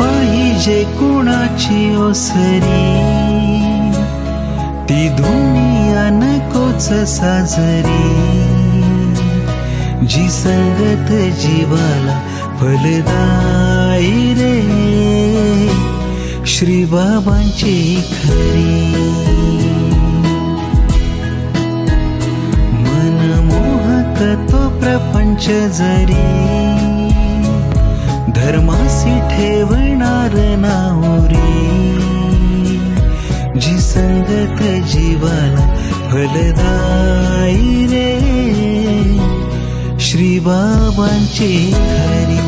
पाहिजे कुणाची ओसरी? ती दुनिया नकोच साजरी. जी संगत जीवाला फलदाई रे. श्री बाबांची खरी मनमोहक तो प्रपंच जरी. धर्मासी ठेवणार जीवन भद श्री बाबा च हरि